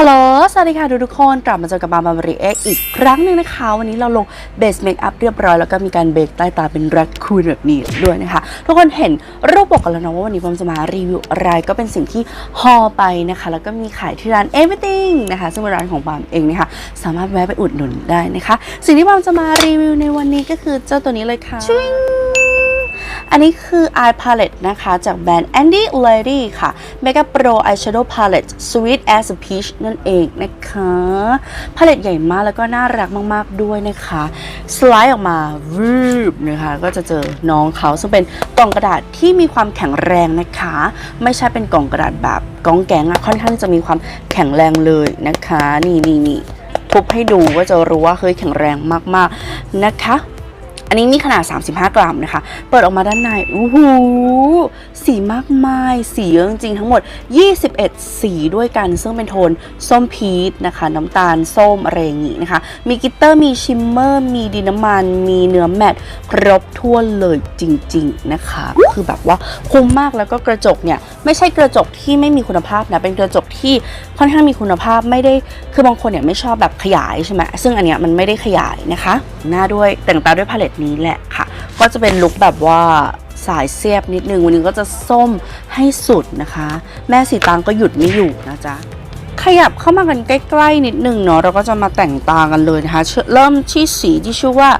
ฮัลโหล สวัสดีค่ะทุกคน กลับมาเจอกับบาร์บารีเอ็กอีกครั้งหนึ่งนะคะ วันนี้เราลงเบสเมคอัพเรียบร้อย แล้วก็มีการเบรกใต้ตาเป็นแรดคูนแบบนี้ด้วยนะคะ ทุกคนเห็นรูปปกกันแล้วนะว่าวันนี้ผมจะมารีวิวอะไรก็เป็นสิ่งที่ฮอไปนะคะ แล้วก็มีขายที่ร้าน Everything นะคะ ซึ่งเป็นร้านของบามเองนะคะ สามารถแวะไปอุดหนุนได้นะคะ สิ่งที่บามจะมารีวิวในวันนี้ก็คือเจ้าตัวนี้เลยค่ะชิง อันนี้คือ Eye Palette นะคะ จากแบรนด์ Andy Lady ค่ะ Mega Pro Eyeshadow Palette Sweet as a Peach นั่นเองนะคะพาเลตใหญ่มากแล้วก็น่ารักมาก ๆ ด้วยนะคะ สไลด์ออกมาวืบนะคะก็จะเจอน้องเขาซึ่งเป็นกล่องกระดาษที่มีความแข็งแรงนะคะ ไม่ใช่เป็นกล่องกระดาษแบบกองแกงอะค่อนข้างจะมีความแข็งแรงเลยนะคะ นี่นี่นี่ทุบให้ดูก็จะรู้ว่าเฮ้ยแข็งแรงมาก ๆ นะคะ อันนี้มีขนาด 35 กรัมนะคะ เปิดออกมาด้านในโอ้โหสีมากมาย สีเยอะจริงๆทั้งหมด 21 สีด้วยกัน ซึ่งเป็นโทนส้มพีชนะคะ น้ำตาลส้มอะไรอย่างงี้นะคะ มีกิตเตอร์มีชิมเมอร์ มีดินน้ำมัน มีเนื้อแมตต์ครบถ้วเลยจริง ๆนะคะ คือแบบว่าคุ้มมากแล้วก็กระจกเนี่ย ไม่ใช่กระจกที่ไม่มีคุณภาพนะ เป็นกระจกที่ค่อนข้างมีคุณภาพไม่ได้คือบางคนเนี่ยไม่ชอบแบบขยายใช่ไหมซึ่งอันเนี้ยมันไม่ได้ขยายนะคะ หน้าด้วยแต่งตาด้วยพาเลตนี้แหละค่ะ ก็จะเป็นลุคแบบว่าสายเสียบนิดนึงวันนี้ก็จะส้มให้สุดนะคะ แม่สีตางก็หยุดไม่อยู่นะจ๊ะขยับเข้ามากันใกล้ๆนิดนึงเนาะเราก็จะมาแต่งตากันเลยนะคะ เริ่มที่สีที่ชื่อว่า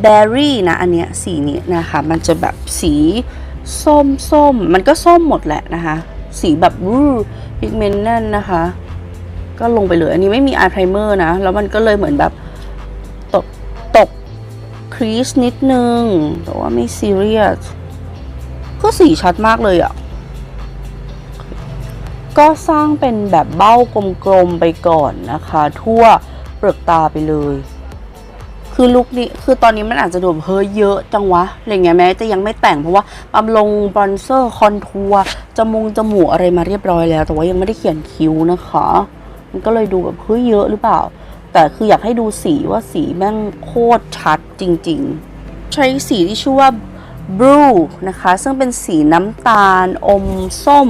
แบอร์รี่นะอันเนี้ยสีนี้นะคะ มันจะแบบสีส้มส้มมันก็ส้มหมดแหละนะคะ สีแบบวู้พิกเมนต์แน่นนะคะ ก็ลงไปเลย อันนี้ไม่มีอายไพรเมอร์นะ แล้วมันก็เลยเหมือนแบบ ครีสนิดนึง แต่ว่าไม่ซีเรียสก็สีชัดมากเลยอะ่ะ ก็สร้างเป็นแบบเบ้ากลมๆไปก่อนนะคะ ทั่วเปลือกตาไปเลย คือลุคนี้คือตอนนี้มันอาจจะดูแบบเฮ้ยเยอะจังวะอะไรเงี้ยแม้จะยังไม่แต่งเพราะว่าปั๊มลงบรอนเซอร์คอนทัวร์จมูกจมูกอะไรมาเรียบร้อยแล้ว แต่ว่ายังไม่ได้เขียนคิ้วนะคะ มันก็เลยดูแบบเฮ้ยเยอะหรือเปล่า แต่คืออยากให้ดูสีว่าสีแม่งโคตรชัดจริงๆ ใช้สีที่ชื่อว่า Blue นะคะ ซึ่งเป็นสีน้ำตาลอมส้ม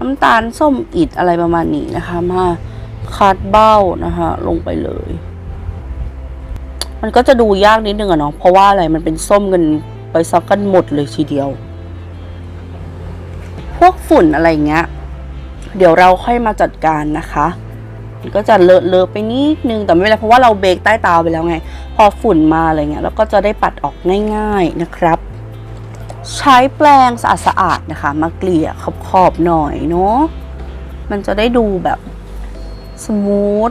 น้ำตาลส้มอิดอะไรประมาณนี้นะคะ มาคัดเบ้านะคะ ลงไปเลย มันก็จะดูยากนิดนึงอะเนาะเพราะว่าอะไรมันเป็นส้มกันไปซักกันหมดเลยทีเดียว พวกฝุ่นอะไรเงี้ย เดี๋ยวเราค่อยมาจัดการนะคะ มันก็จะเลอะเลอะไปนิดนึงแต่ไม่เป็นไรเพราะว่าเราเบรกใต้ตาไปแล้วไง พอฝุ่นมาอะไรเงี้ยเราก็จะได้ปัดออกง่าย ๆนะครับ ใช้แปรงสะอาดสะอาดๆนะคะ มาเกลี่ยขอบๆหน่อยเนาะมันจะได้ดูแบบสมูท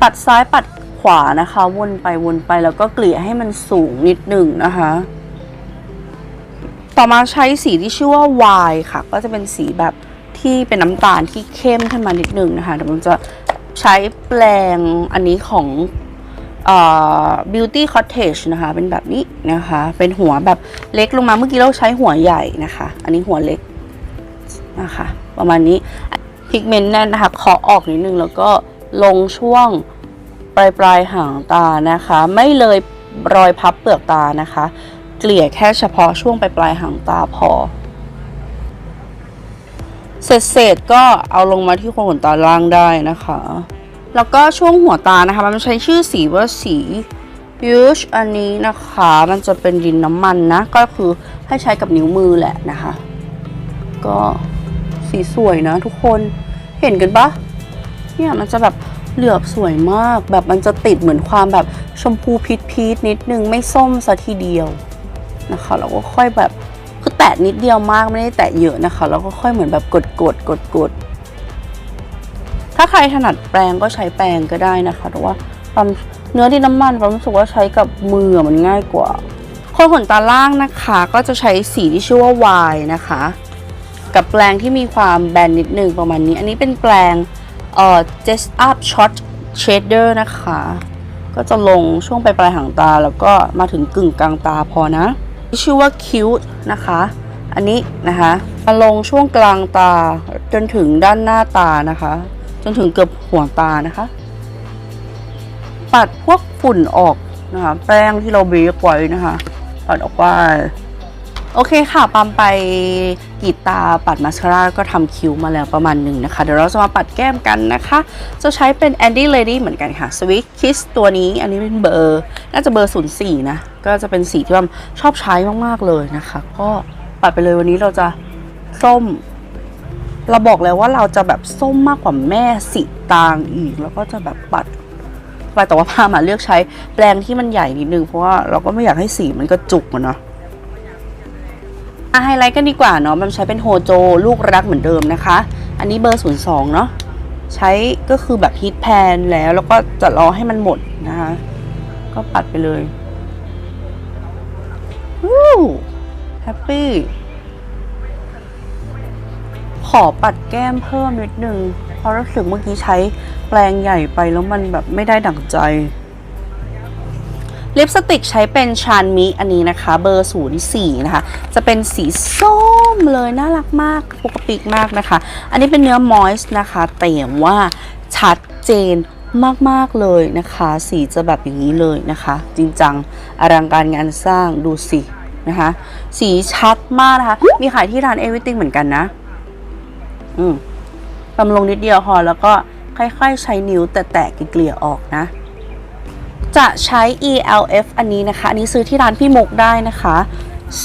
ปัดซ้ายปัดขวานะคะ วนไปวนไปแล้วก็เกลี่ยให้มันสูงนิดหนึ่งนะคะ ต่อมาใช้สีที่ชื่อว่า Y ค่ะ ก็จะเป็นสีแบบ ที่เป็นน้ำตาลที่เข้มขึ้นมานิดนึงนะคะเดี๋ยวมันจะใช้แปรงอันนี้ของเอ่อ beauty cottage นะคะ เป็นแบบนี้นะคะ เป็นหัวแบบเล็กลงมาเมื่อกี้เราใช้หัวใหญ่นะคะ อันนี้หัวเล็กนะคะ ประมาณนี้พิกเมนต์แน่นนะคะเคาะออกนิดนึงแล้วก็ลงช่วงปลายปลายหางตานะคะ ไม่เลยรอยพับเปลือกตานะคะ เกลี่ยแค่เฉพาะช่วงปลายปลายหางตาพอ เสร็จเสร็จๆก็เอาลงมาที่โคนขนตาล่างได้นะคะ แล้วก็ช่วงหัวตานะคะ มันใช้ชื่อสีว่าสียูชอันนี้นะคะ มันจะเป็นดินน้ำมันนะ ก็คือให้ใช้กับนิ้วมือแหละนะคะ ก็สีสวยนะทุกคนเห็นกันปะเนี่ยมันจะแบบเหลือบสวยมาก แบบมันจะติดเหมือนความแบบชมพูพีชพีชนิดนึงไม่ส้มซะทีเดียวนะคะแล้วก็ค่อยแบบ แตะนิดเดียวมากไม่ได้แตะเยอะนะคะ แล้วก็ค่อยเหมือนแบบกดกดกดกดถ้าใครถนัดแปรงก็ใช้แปรงก็ได้นะคะแต่ว่าความเนื้อที่น้ำมันความรู้สึกว่าใช้กับมือมันง่ายกว่าคนขนตาล่างนะคะ ก็จะใช้สีที่ชื่อว่า Y นะคะ กับแปรงที่มีความแบนนิดนึงประมาณนี้ อันนี้เป็นแปรงเอ่อ Just Up Shot Shader นะคะ ก็จะลงช่วงปลายปลายหางตาแล้วก็มาถึงกึ่งกลางตาพอนะ ชื่อว่า Cute นะคะ อันนี้นะคะมาลงช่วงกลางตาจนถึงด้านหน้าตานะคะ จนถึงเกือบหัวตานะคะ ปัดพวกฝุ่นออกนะคะ แป้งที่เราเบรกไว้นะคะ ปัดออกไป โอเคค่ะปัมไปกีดตาปัดมาสคาร่าก็ทำคิ้วมาแล้วประมาณหนึ่งนะคะ เดี๋ยวเราจะมาปัดแก้มกันนะคะ จะใช้เป็น Andy Lady เหมือนกันค่ะ Sweet Kiss ตัวนี้อันนี้เป็นเบอร์ น่าจะเบอร์ 04 นะ ก็จะเป็นสีที่ปัมชอบใช้มาก ๆ เลยนะคะ ก็ปัดไปเลยวันนี้เราจะส้ม เราบอกแล้วว่าเราจะแบบส้มมากกว่าแม่สีตางอีก แล้วก็จะแบบปัดไปแต่ว่าพามาเลือกใช้แปรงที่มันใหญ่นิดนึงเพราะว่าเราก็ไม่อยากให้สีมันกระจุกอะเนาะ อะไฮไลท์กันดีกว่าเนาะมันใช้เป็นโฮโจลูกรักเหมือนเดิมนะคะ อันนี้เบอร์ 02 เนาะใช้ก็คือแบบฮิตแพนแล้ว แล้วก็จะรอให้มันหมดนะคะ ก็ปัดไปเลยวู้แฮปปี้ขอปัดแก้มเพิ่มนิดนึงเพราะรู้สึกเมื่อกี้ใช้แปรงใหญ่ไปแล้วมันแบบไม่ได้ดั่งใจ ลิปสติกใช้เป็นชานมิอันนี้นะคะ เบอร์ 04 นะคะ จะเป็นสีส้มเลย น่ารักมากปกปิกมากนะคะ อันนี้เป็นเนื้อมอยส์นะคะแต่ว่าชัดเจนมาก ๆ เลยนะคะ สีจะแบบอย่างนี้เลยนะคะ จริงจังอลังการงานสร้างดูสินะคะ สีชัดมากนะคะ มีขายที่ร้าน Everything เหมือนกันนะ อืมบำลงนิดเดียวพอแล้วก็ค่อย ๆ ใช้นิ้วแตะๆเกลี่ยออกนะ จะใช้ ELF อันนี้นะคะ อันนี้ซื้อที่ร้านพี่มกได้นะคะ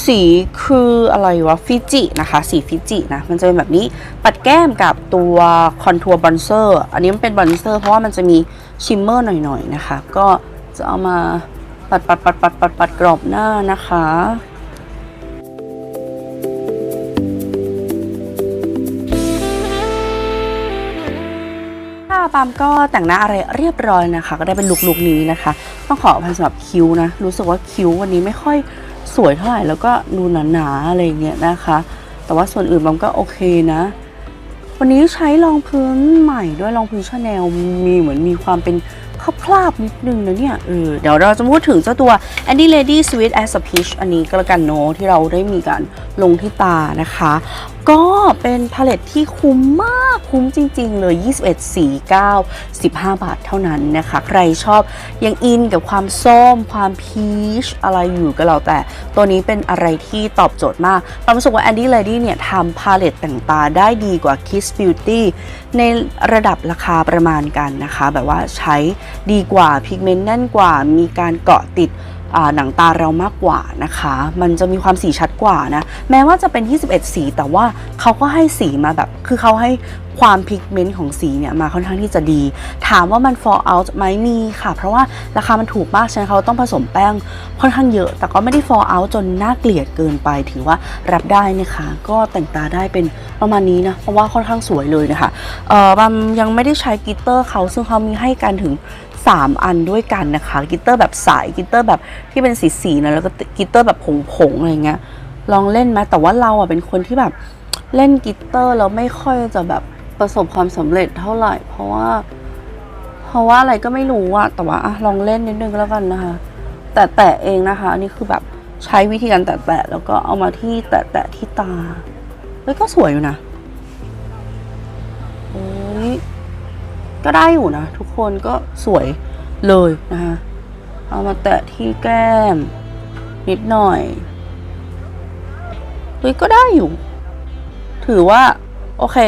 สีคืออะไรวะฟิจินะคะ สีฟิจินะ มันจะเป็นแบบนี้ ปัดแก้มกับตัวคอนทัวร์บอนเซอร์ อันนี้มันเป็นบอนเซอร์เพราะว่ามันจะมีชิมเมอร์หน่อยๆนะคะ ก็จะเอามาปัดปัดปัดปัดปัดปัดกรอบหน้านะคะ ปามก็แต่งหน้าอะไรเรียบร้อยนะคะ ก็ได้เป็นลุคลุคนี้นะคะ ต้องขออภัยสำหรับคิ้วนะ รู้สึกว่าคิ้ววันนี้ไม่ค่อยสวยเท่าไหร่แล้วก็ดูหนาๆอะไรเงี้ยนะคะ แต่ว่าส่วนอื่นปามก็โอเคนะ วันนี้ใช้รองพื้นใหม่ด้วยรองพื้นชาแนลมีเหมือนมีความเป็นคราบๆนิดนึงนะเนี่ยเออเดี๋ยวเราจะพูดถึงเจ้าตัว Andy Lady Sweet as a Peach อันนี้ก็แล้วกันเนาะที่เราได้มีการลงที่ตานะคะ ก็เป็นพาเลตที่คุ้มมากคุ้มจริง ๆ เลย 21 4 9 15 บาทเท่านั้นนะคะ ใครชอบยังอินกับความส้ม ความพีช อะไรอยู่ก็แล้วแต่ ตัวนี้เป็นอะไรที่ตอบโจทย์มากความรู้สึกว่า Andy Lady เนี่ยทำพาเลตแต่งตาได้ดีกว่า Kiss Beauty ในระดับราคาประมาณกันนะคะ แบบว่าใช้ดีกว่าพิกเมนต์แน่นกว่ามีการเกาะติด หนังตาเรามากกว่านะคะ มันจะมีความสีชัดกว่านะ แม้ว่าจะเป็น 21 สี แต่ว่าเขาก็ให้สีมาแบบ คือเขาให้ความพิกเมนต์ของสีเนี่ยมาค่อนข้างที่จะดี ถามว่ามัน fall out ไหมมีค่ะ เพราะว่าราคามันถูกมากฉะนั้นเขาต้องผสมแป้งค่อนข้างเยอะ แต่ก็ไม่ได้ fall out จนน่าเกลียดเกินไป ถือว่ารับได้นะคะ ก็แต่งตาได้เป็นประมาณนี้นะ เพราะว่าค่อนข้างสวยเลยนะคะ เอ่อบัมยังไม่ได้ใช้กิตเตอร์เขาซึ่งเขามีให้กันถึง 3 อันด้วยกันนะคะกิตเตอร์แบบใสกิตเตอร์แบบที่เป็นสีสีๆนะแล้วก็กิตเตอร์แบบผงๆอะไรเงี้ยลองเล่นไหมแต่ว่าเราอะเป็นคนที่แบบเล่นกิตเตอร์แล้วไม่ค่อยจะแบบประสบความสำเร็จเท่าไหร่ เพราะว่า เพราะว่าอะไรก็ไม่รู้อะแต่ว่าอะลองเล่นนิดนึงแล้วกันนะคะ แต่แตะเองนะคะอันนี้คือแบบใช้วิธีการแตะแตะแล้วก็เอามาที่แตะแตะที่ตาเฮ้ยก็สวยอยู่นะ ก็ได้อยู่นะ ทุกคนก็สวยเลยนะคะเอามาแตะที่แก้ม นิดหน่อยเฮ้ยก็ได้อยู่ ถือว่าโอเค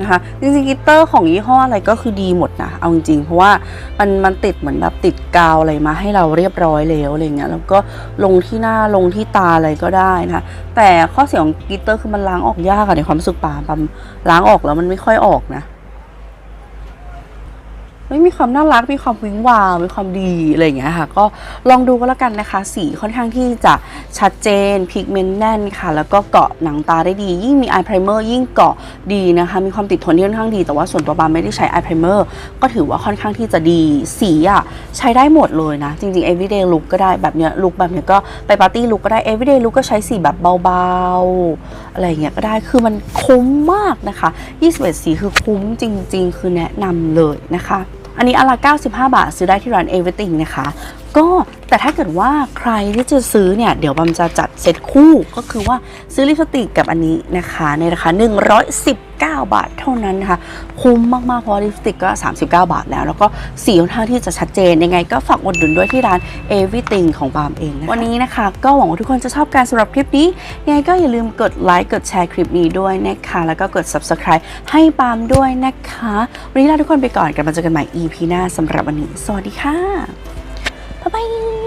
นะคะจริงๆกิตเตอร์ของยี่ห้ออะไรก็คือดีหมดนะเอาจริงๆ เพราะว่ามันมันติดเหมือนแบบติดกาวอะไรมาให้เราเรียบร้อยแล้วอะไรเงี้ยแล้วก็ลงที่หน้าลงที่ตาอะไรก็ได้นะคะแต่ข้อเสียของกิตเตอร์คือมันล้างออกยากอะในความรู้สึกปาปั๊มล้างออกแล้วมันไม่ค่อยออกนะ ไม่มีความน่ารักมีความวิ้งวาวมีความดีอะไรอย่างเงี้ยค่ะ ก็ลองดูก็แล้วกันนะคะ สีค่อนข้างที่จะชัดเจนพิกเมนต์แน่นค่ะ แล้วก็เกาะหนังตาได้ดี ยิ่งมีอายไพรเมอร์ยิ่งเกาะดีนะคะ มีความติดทนที่ค่อนข้างดีแต่ว่าส่วนตัวบาไม่ได้ใช้อายไพรเมอร์ก็ถือว่าค่อนข้างที่จะดีสีอะใช้ได้หมดเลยนะ จริงๆ everyday look ก็ได้แบบเนี้ย look แบบเนี้ยก็ไปปาร์ตี้ look ก็ได้ everyday look ก็ใช้สีแบบเบาๆอะไรอย่างเงี้ยก็ได้คือมันคุ้มมากนะคะ21สีคือคุ้มจริง ๆ คือแนะนำเลยนะคะ อันนี้อลา 95 บาท ซื้อได้ที่ร้าน Everything นะคะ ก็แต่ถ้าเกิดว่าใครที่จะซื้อเนี่ยเดี๋ยวบัมจะจัดเซตคู่ก็คือว่าซื้อลิปสติกกับอันนี้นะคะ ในราคา 119 บาทเท่านั้นนะคะ คุ้มมากๆเพราะลิปสติกก็ 39 บาทแล้ว แล้วก็สีค่อนข้างที่จะชัดเจนยังไงก็ฝากอุดหนุนด้วยที่ร้าน Everything ของบามเองนะะวันนี้นะคะ ก็หวังว่าทุกคนจะชอบการสำหรับคลิปนี้ยังไงก็อย่าลืมกดไลค์กดแชร์คลิปนี้ด้วยนะคะแล้วก็กด subscribe ให้ปามด้วยนะคะ วันนี้ลาทุกคนไปก่อนกันมาเจอกันใหม่ EP หน้าสำหรับวันนี้ สวัสดีค่ะ บ๊ายบาย